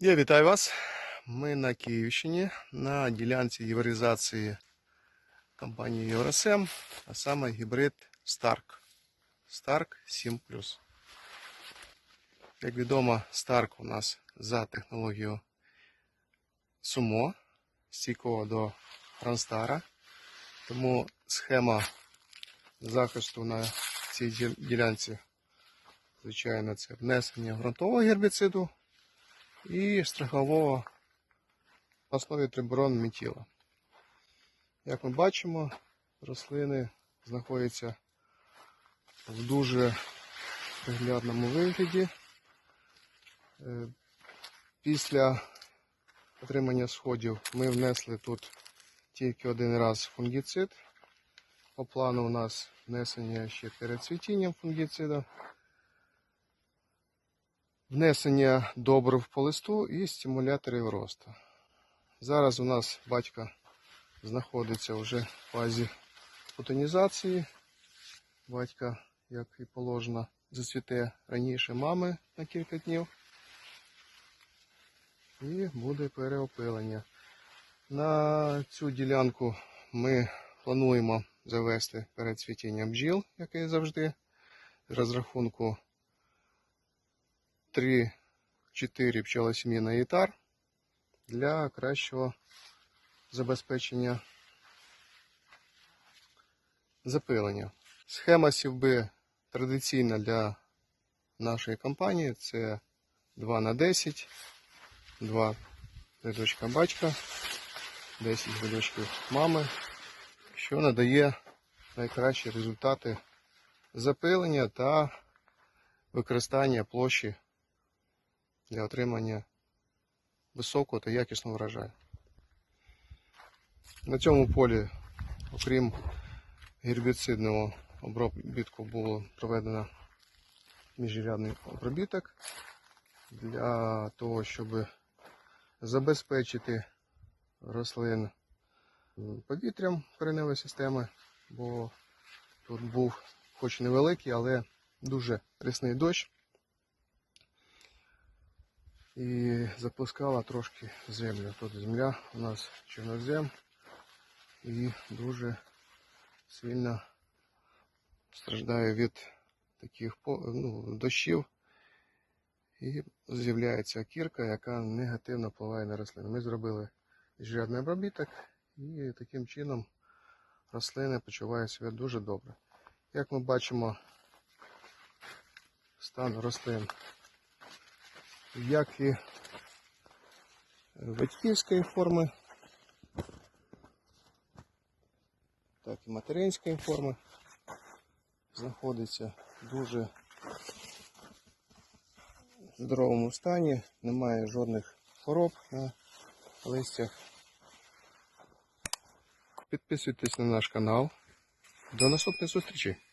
Я вітаю вас. Ми на Київщині на ділянці євризації компанії Євросем, а саме гібрид Stark. Stark 7 Як відомо, Stark у нас за технологією Sumo, стійкого до Гранстара. Тому схема захисту на цій ділянці, звичайно, це внесення ґрунтового гербіциду і страхового на основі триборон метіла. Як ми бачимо, рослини знаходяться в дуже приглядному вигляді. Е, Після отримання сходів ми внесли тут тільки один раз фунгіцид. По плану у нас внесення ще перед цвітінням фунгіцида внесення добрив по листу і стимуляторів росту. Зараз у нас батько знаходиться вже в фазі фотонізації. Батька, як і положено, зацвіте раніше мами на кілька днів. І буде переопилення. На цю ділянку ми плануємо завести перед цвітінням бджіл, як і завжди, з розрахунку 3-4 пчелосім'ї на гектар для кращого забезпечення запилення. Схема сівби традиційна для нашої компанії це 2 на 10, 2 рядочка батька, 10 рядочків мами, що надає найкращі результати запилення та використання площі для отримання високого та якісного врожаю. На цьому полі, окрім гербіцидного обробітку, було проведено міжрядний обробіток для того, щоб забезпечити рослин повітрям кореневої системи, бо тут був хоч невеликий, але дуже рясний дощ і запускала трошки землю. Тут земля у нас чорнозем і дуже сильно страждає від таких ну, дощів. І з'являється кірка, яка негативно впливає на рослини. Ми зробили жирний обробіток і таким чином рослини почувають себе дуже добре. Як ми бачимо, стан рослин як і батьківської форми, так і материнської форми знаходиться в дуже здоровому стані, немає жодних хвороб на листях. Підписуйтесь на наш канал. До наступної зустрічі!